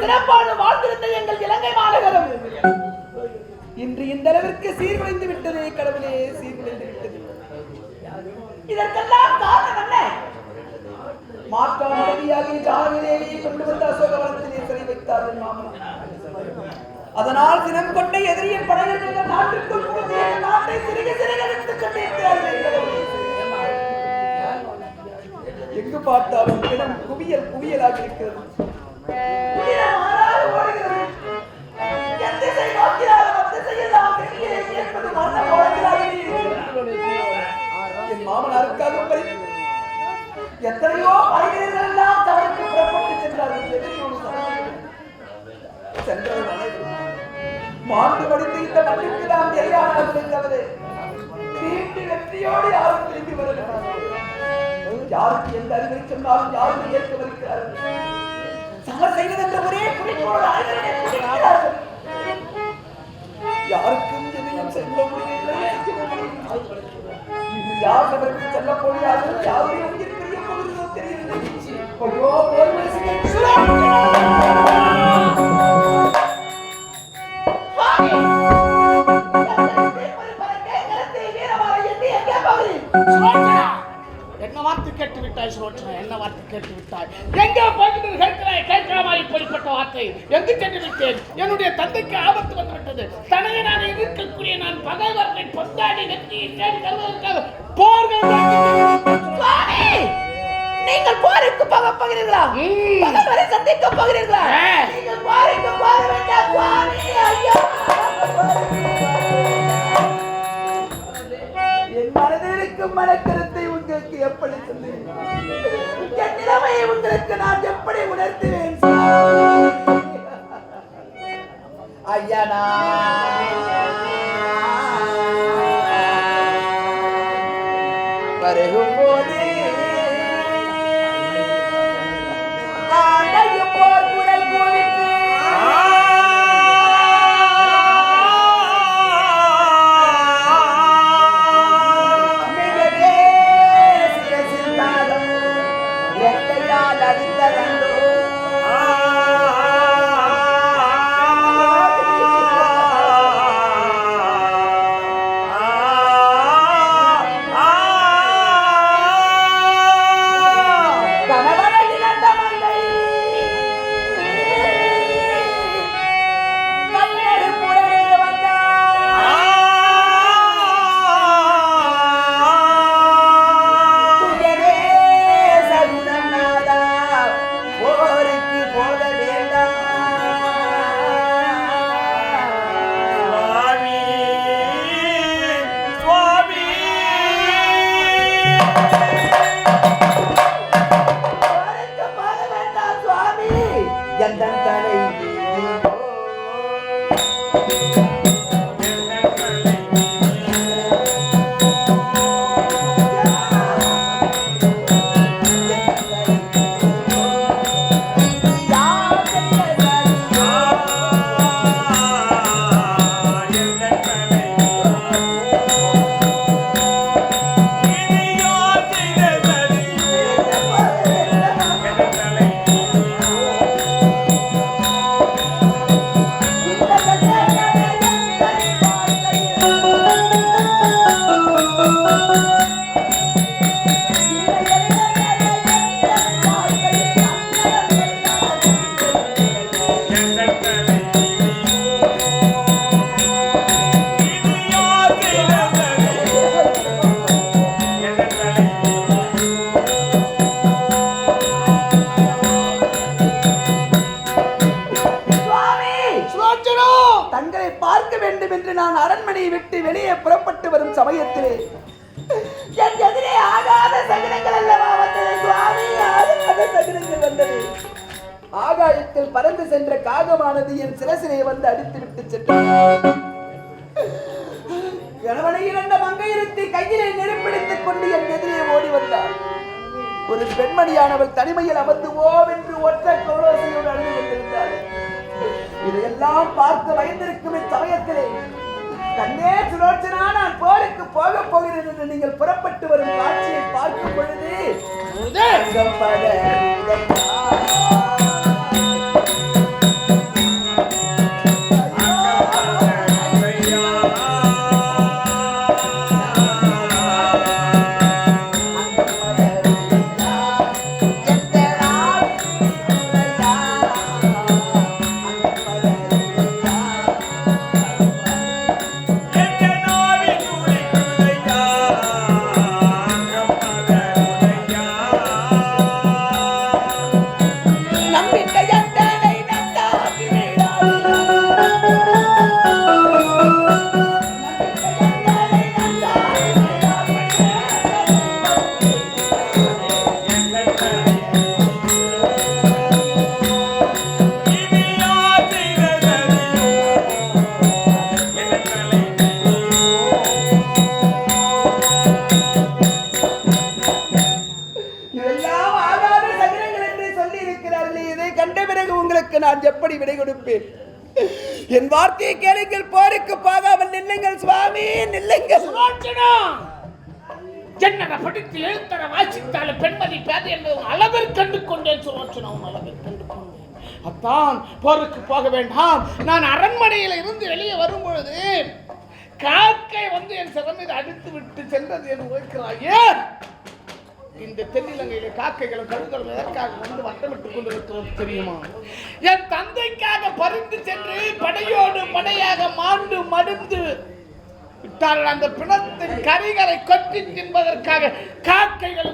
சிறப்பான எங்கள் இலங்கை மாநகரம். இன்று இந்த அளவிற்கு சீர்குலைந்து விட்டது கடவுளே சீர்குலைந்து விட்டது. இதற்கெல்லாம் காரணம் என்ன? மாற்றம் மனைவியாகி ஜானகிதேவியை கொண்டு வந்த அசோகவனத்திலே சிறை வைத்தார்கள் மாமனார். அதனால் சினம் கொண்ட எதிரியின் படைகள் எங்கள் நாட்டிற்குள் புகுந்து எங்கள் நாட்டை சிறுக சிறுகரித்துக் கொண்டிருக்கிறார்கள் கடவுளே. எங்கு பார்த்தாலும் இடம் குவியல் குவியலாக இருக்கிறது. என் மாமனாருக்காக எத்தனையோ மனிதர்கள் எல்லாம் தவறுக்கு புறப்பட்டு சென்றார்கள். சென்றவர் அனைவரும் மாண்டு மடிந்து இந்த மண்ணிற்கு நாம் இறையானார்களே தவிர மீண்டு வெற்றியோடு யாரும் திரும்பி வருகிறார்கள் யாருக்கு எந்த அறிவை சொன்னாலும் யாரும் ஏற்க வருகிறார்கள் சமர் செய்வதென்ற ஒரே குறிக்கோள் அனைவருமே யாருக்கும் எதையும் முடியவில்லை இது யார் செல்ல போகிறார்கள் தெரியவில்லை என்ன வார்த்தை கேட்டு விட்டாய் சுலோச்சனா என்ன வார்த்தை கேட்டு விட்டாய் எங்கே போய்கிட்டு கேட்கிறாய் கேட்கிற? மாதிரி இப்படிப்பட்ட வார்த்தை? எங்கு சென்று விட்டேன் என்னுடைய தந்தைக்கு ஆபத்து வந்துவிட்டது. தனையனாக இருக்கக்கூடிய நான் பகைவர்களை பொந்தாடி வெற்றியை தேடி தருவதற்காக போர்கள் நீங்கள் போருக்கு போக போகிறீர்களா. பகைவரை சந்திக்க போகிறீர்களா. நீங்கள் போருக்கு போக வேண்டாம் ஐயோ! மனக்கருத்தை உங்களுக்கு எப்படி சொல்லுவேன் என் நிலைமையை உங்களுக்கு நான் எப்படி உணர்த்துவேன் சுவாமி? ஐயனா ஆகாயத்தில் பறந்து சென்ற காகமானது என் சிரசிலே வந்து அடித்து விட்டு சென்றது. கணவனை இழந்த மங்கையருத்தி கையிலே நெருப்பிடித்துக் கொண்டு என் எதிரே ஓடி வந்தார் ஒரு பெண்மணியானவள் தனிமையில் அமர்ந்து ஓவென்று ஒற்றை கோலோசையோடு அழுது கொண்டிருந்தாள். இதையெல்லாம் பார்த்து பயந்திருக்கும் இச்சமயத்திலே கண்ணே சுலோச்சனா நான் போருக்கு போக போகிறேன் என்று நீங்கள் புறப்பட்டு வரும் காட்சியை பார்க்கும் பொழுது பெண்மதி பேதை என்பது அளவில் கண்டு கொண்டேன் சுலோச்சனா உன் அளவில் கண்டு கொண்டேன் அத்தான் போருக்கு போக வேண்டாம். நான் அரண்மனையில் இருந்து வெளியே வரும் பொழுது காக்கை வந்து என் சிறம் மீது அடித்து விட்டு சென்றது என்று உழைக்கிறாயே இந்த தென்னிலங்கையில காக்கைகளும் கழுகளும் எதற்காக வந்து வட்டமிட்டுக் கொண்டிருக்கிறது தெரியுமா? என் தந்தைக்காக பறிந்து சென்று படையோடு படையாக மாண்டு மடிந்து விட்டார்கள் அந்த பிணத்தின் கரிகளை கொட்டி தின்பதற்காக காக்கைகள்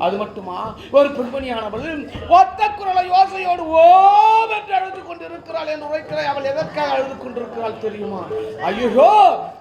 அது மட்டுமா? ஒரு பெண்மணியானவள் ஒத்த குரலை யோசையோடு ஓம் என்று அழுது கொண்டிருக்கிறாள். என்று உரைக்கிறாய் அவள் எதற்காக அழுது கொண்டிருக்கிறாள் தெரியுமா? ஐயோ!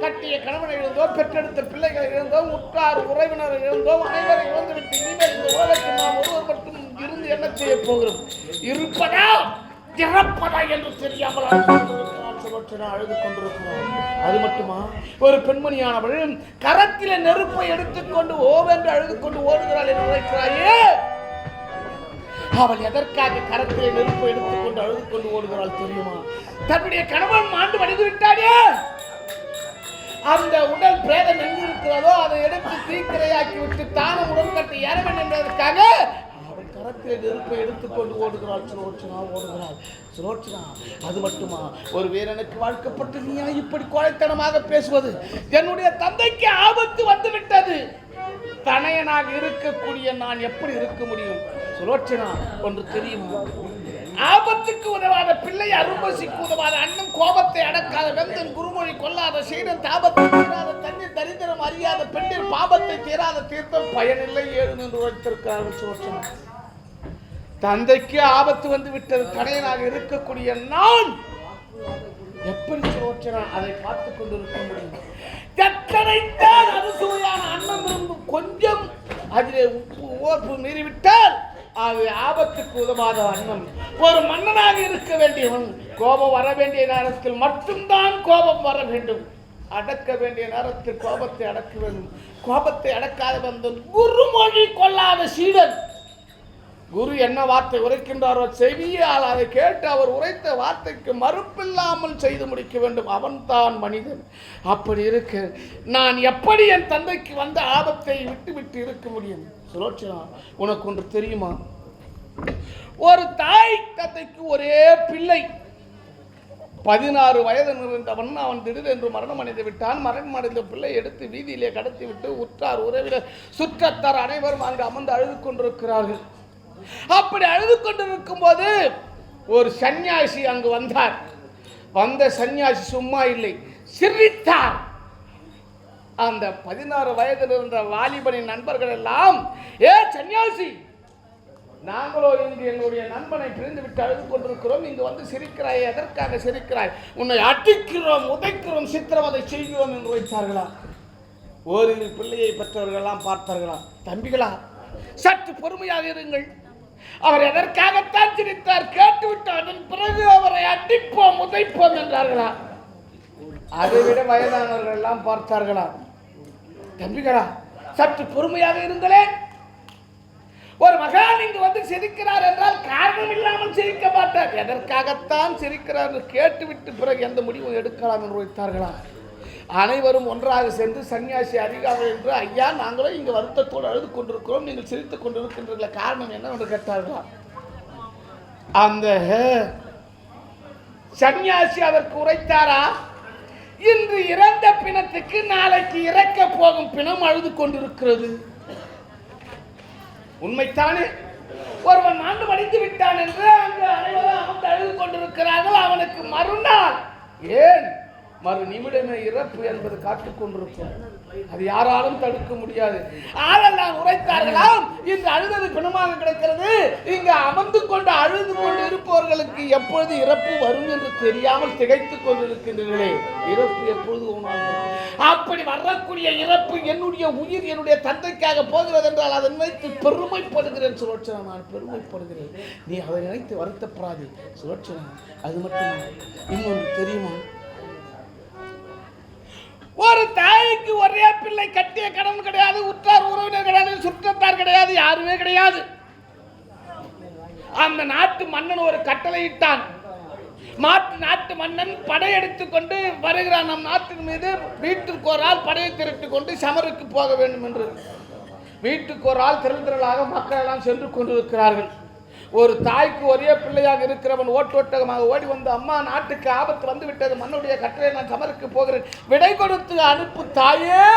கட்டிய கணவனை இழந்தோம் பெற்றெடுத்த பிள்ளைகளை இழந்தோம் உற்றார் உறவினரை இழந்தோம் அனைவரை இழந்து விட்டு இனிமேல் இந்த உலகத்தில் நாம் ஒருவர் மட்டும் இருந்து என்ன செய்ய போகிறோம்? இருப்பதா இறப்பதா என்று தெரியாமல் அழுது கொண்டிருக்கிறாள் அழுது அது மட்டுமா? ஒரு பெண்மணியானவள் கரத்தில நெருப்பை எடுத்துக்கொண்டு ஓவென்று அழுது கொண்டு ஓடுகிறாள் என்று நினைக்கிறாயே அவள் எதற்காக கரத்திலே நெருப்பை எடுத்துக்கொண்டு அழுது கொண்டு ஓடுகிறாள் தெரியுமா? தன்னுடைய கணவன் மாண்டு மடிந்து விட்டானே! அந்த உடல் பிரேதம் எங்கு இருக்கிறதோ அதை எடுத்து தீக்கிரையாக்கி விட்டு தானும் உடன்கட்டை ஏற வேண்டும் என்பதற்காக கரத்திலே நெருப்பை எடுத்துக்கொண்டு ஓடுகிறாள் சுரோச்சனா ஓடுகிறாள். சுரோட்சனா அது மட்டுமா? ஒரு வீரனுக்கு வாழ்க்கப்பட்டு நீயா இப்படி கோழைத்தனமாக பேசுவது? என்னுடைய தந்தைக்கு ஆபத்து வந்துவிட்டது. தனையனாக இருக்கக்கூடிய நான் எப்படி இருக்க முடியும்? சுலோச்சனா ஒன்று தெரியுமா? ஆபத்துக்கு உதவாத பிள்ளை அரும்பசிக்கு உதவாத அண்ணன் கோபத்தை அடக்காத வெந்தன் குருமொழி கொல்லாத சீடன் தாபத்தை தீராத தண்ணீர் தரித்திரம் அறியாத பெண்ணின் பாபத்தை தீராத தீர்த்தம் பயனில்லை ஏழு என்று உழைத்திருக்கிறார்கள் சுலோச்சனா தந்தைக்கு ஆபத்து வந்து விட்டது தனையனாக இருக்கக்கூடிய நான் எப்படி சுரோச்சனா அதை பார்த்து கொண்டிருக்க முடியும்? எத்தனைத்தான் அறுசுவையான அன்னம் இருந்தும் கொஞ்சம் அதிலே உப்பு ஓர்ப்பு மீறிவிட்டால் அது ஆபத்துக்கு உதவாத அன்னம். ஒரு மன்னனாக இருக்க வேண்டியவன் கோபம் வர வேண்டிய நேரத்தில் மட்டும்தான் கோபம் வர வேண்டும். அடக்க வேண்டிய நேரத்தில் கோபத்தை அடக்க வேண்டும் கோபத்தை அடக்காத வந்த குருமொழி கொள்ளாத சீடன். குரு என்ன வார்த்தை உரைக்கின்றாரோ செவியால் அதை கேட்டு அவர் உரைத்த வார்த்தைக்கு மறுப்பில்லாமல் செய்து முடிக்க வேண்டும். அவன்தான் மனிதன். அப்படி இருக்க. நான் எப்படி என் தந்தைக்கு வந்த ஆபத்தை விட்டுவிட்டு இருக்க முடியும்? சுலோச்சனா உனக்கு ஒன்று தெரியுமா? ஒரு தாய் தந்தைக்கு ஒரே பிள்ளை. பதினாறு வயது நிறைந்தவன் அவன் திடீரென்று மரணம் அடைந்து விட்டான். மரணம் அடைந்த பிள்ளை எடுத்து வீதியிலே கடத்தி விட்டு உற்றார் உறவினர் சுற்றத்தார் அனைவரும் அங்கு அமர்ந்து அழுது கொண்டிருக்கிறார்கள். அப்படி அழுது கொண்டிருக்கும் போது ஒரு சன்னியாசி அங்கு வந்தார். வந்த சன்னியாசி சும்மா இல்லை சிரித்தார். அந்த பதினாறு வயதில் இருந்த வாலிபனின் நண்பர்கள் எல்லாம் ஏ சன்னியாசி நாங்களோ இங்கு எங்களுடைய நண்பனை பிரிந்து விட்டு அழுது கொண்டிருக்கிறோம். இங்கு வந்து சிரிக்கிறாய் எதற்காக சிரிக்கிறாய்? உன்னை அடிக்கிறோம் உதைக்கிறோம் சித்திரவதை செய்கிறோம் என்று வைத்தார்களா? ஓரிரு பிள்ளையை பெற்றவர்களெல்லாம் பார்த்தார்களா? தம்பிகளா சற்று பொறுமையாக இருங்கள். அவர் எதற்காகத்தான் சிரித்தார்? கேட்டுவிட்டு அதன் பிறகு அவரை அடிப்போம் உதைப்போம் என்றார்களா? அதைவிட வயதானவர்கள் எல்லாம் பார்த்தார்களா? தம்பிகளா சற்று பொறுமையாக இருங்களேன். ஒரு மகான் இங்கு வந்து சிரிக்கிறார் என்றால் காரணம் இல்லாமல் சிரிக்க மாட்டார். எதற்காகத்தான் சிரிக்கிறார் என்று கேட்டுவிட்டு பிறகு எந்த முடிவும் எடுக்கலாம் என்று வைத்தார்களா? அனைவரும் ஒன்றாக சென்று சன்னியாசி அதிகாரம் என்று ஐயா நாங்களும் இங்கே வருத்தத்தோடு அழுது கொண்டிருக்கிறோம் நீங்கள் சிரித்துக் கொண்டிருக்கின்ற காரணம் என்ன என்று கேட்டார்களாம் அந்த சன்னியாசி அவர் உரைத்தாரா இன்று இறந்த பிணத்துக்கு நாளைக்கு இறக்க போகும் பிணம் அழுது கொண்டிருக்கிறது உண்மைத்தானே? ஒருவன் ஆண்டு மடித்து விட்டான் என்று அங்கு அனைவரும் அமர்ந்து அழுது கொண்டிருக்கிறார்கள் அவனுக்கு மறுநாள் ஏன் மறு நிமிடமே இறப்பு என்பது காத்துக் கொண்டிருக்கும். அது யாராலும் தடுக்க முடியாது. ஆளெல்லாம் உரைத்தார்களாம். இன்று அழுதது பிணமாக கிடைக்கிறது. இங்கு அமர்ந்து கொண்டு அழுது கொண்டு இருப்பவர்களுக்கு எப்பொழுது இறப்பு வரும் என்று தெரியாமல் திகைத்துக் கொண்டிருக்கின்றீர்களே. இறப்பு எப்பொழுது உணால் அப்படி வரக்கூடிய இறப்பு என்னுடைய உயிர் என்னுடைய தந்தைக்காக போகிறது என்றால் அதை நினைத்து பெருமைப்படுகிறேன் சுலட்சணா நான் பெருமைப்படுகிறேன். நீ அதை நினைத்து வருத்தப்படாதே சுலட்சணா அது மட்டும் இன்னொன்று தெரியுமா? ஒரு தாய்க்கு ஒரே பிள்ளை கட்டிய கடன் கிடையாது உற்றார் உறவினர் கிடையாது சுற்றத்தார் கிடையாது யாருமே கிடையாது. அந்த நாட்டு மன்னன் ஒரு கட்டளையிட்டான் மாட்டு நாட்டு மன்னன் படையெடுத்து கொண்டு வருகிறான். நம் நாட்டின் மீது வீட்டிற்கு ஒரு ஆள் படையை திரட்டு கொண்டு சமருக்கு போக வேண்டும் என்று. வீட்டுக்கு ஒரு ஆள் திரள் திரளாக மக்கள் எல்லாம் சென்று கொண்டிருக்கிறார்கள். ஒரு தாய்க்கு ஒரே பிள்ளையாக இருக்கிறவன் ஓட்டோட்டமாக ஓடி வந்து அம்மா நாட்டுக்கு ஆபத்து வந்து விட்டது. மண்ணுடைய கட்டளை நான் சமருக்கு போகிறேன். விடை கொடுத்து அனுப்பு தாயே!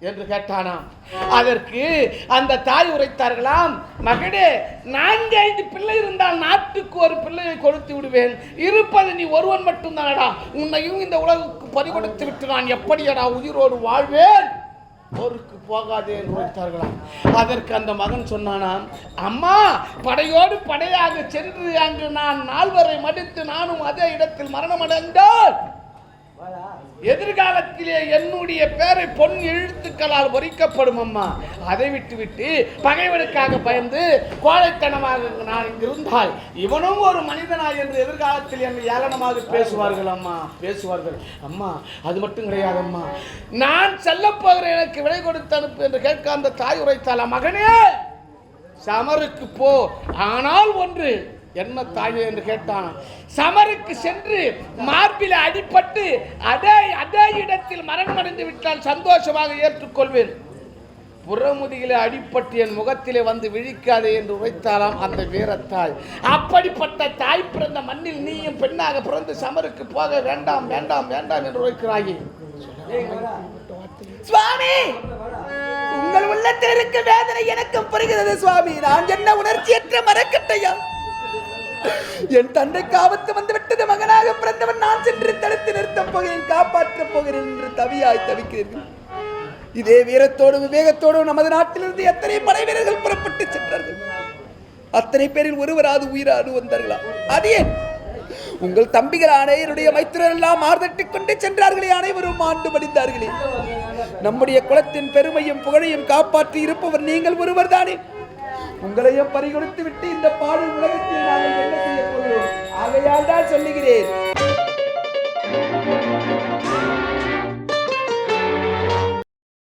என்று கேட்டானாம். அதற்கு அந்த தாய் உரைத்தார்களாம் மகனே நான்கு ஐந்து பிள்ளை இருந்தால் நாட்டுக்கு ஒரு பிள்ளையை கொடுத்து விடுவேன். இருப்பது நீ ஒருவன் மட்டும்தானடா. உன்னையும் இந்த உலகுக்கு பறிகொடுத்து விட்டு நான் எப்படியடா உயிரோடு வாழ்வேன்? போருக்கு போகாதே என்று உரைத்தார்களாம். அதற்கு அந்த மகன் சொன்னானாம் அம்மா படையோடு படையாக சென்று அங்கு நான் நால்வரை மடித்து நானும் அதே இடத்தில் மரணம் எதிர்காலத்திலே என்னுடைய பேரை பொன் எழுத்துக்களால் பொறிக்கப்படும் அம்மா. அதை விட்டுவிட்டு பகைவனுக்காக பயந்து கோழைத்தனமாக நான் இங்கு இருந்தால் இவனும் ஒரு மனிதனா என்று எதிர்காலத்தில் என்னை ஏளனமாக பேசுவார்கள் அம்மா. பேசுவார்கள். அம்மா அது மட்டும் கிடையாது அம்மா. நான் செல்லப்போகிற எனக்கு விடை கொடுத்து அனுப்பு என்று கேட்க அந்த தாய் உரைத்தாளா மகனே சமருக்கு போ. ஆனால் ஒன்று என்ன தாயே என்று கேட்டான். சமருக்கு சென்று மார்பில் அடிபட்டு அதே அதே இடத்தில் மரணமடைந்து விட்டால் சந்தோஷமாக ஏற்றுக்கொள்வேன். புறமுதுகிலே அடிப்பட்டு என் முகத்திலே வந்து விழிக்காதே என்று உரைத்தாலாம் அந்த வீரத்தாய். அப்படிப்பட்ட தாய் பிறந்த மண்ணில் நீயும் பெண்ணாக பிறந்து சமருக்கு போக வேண்டாம் வேண்டாம் வேண்டாம் என்று உரைக்கிறாயே. சுவாமி உங்கள் உள்ளத்தில் இருக்க வேதனை எனக்கும் புரிகிறது சுவாமி. நான் என்ன உணர்ச்சியற்ற மரக்கட்டையா? என் தந்தைக்கு ஆபத்து வந்து விட்டது மகனாக பிறந்தவன் நான் சென்று தடுத்து நிறுத்தப் போகிறேன் காப்பாற்றப் போகிறேன் என்று தவியாய் தவிக்கிறீர்கள். இதே வீரத்தோடும் விவேகத்தோடும் நமது நாட்டிலிருந்து எத்தனை படை வீரர்கள் புறப்பட்டு சென்றார்கள்? அத்தனை பேரில் ஒருவராது உயிராது வந்தார்களா? அது ஏன்? உங்கள் தம்பிகளான என்னுடைய மைத்திரர் எல்லாம் ஆர்தட்டிக் கொண்டு சென்றார்களே அனைவரும் ஆண்டு படித்தார்களே நம்முடைய குலத்தின் பெருமையும் புகழையும் காப்பாற்றி இருப்பவர் நீங்கள் ஒருவர் தானே உங்களையும் பறிகொடுத்து விட்டு இந்த பாடல் உலகத்தில் நாங்கள் என்ன செய்ய போகிறோம்? ஆகையால் தான் சொல்லுகிறேன்.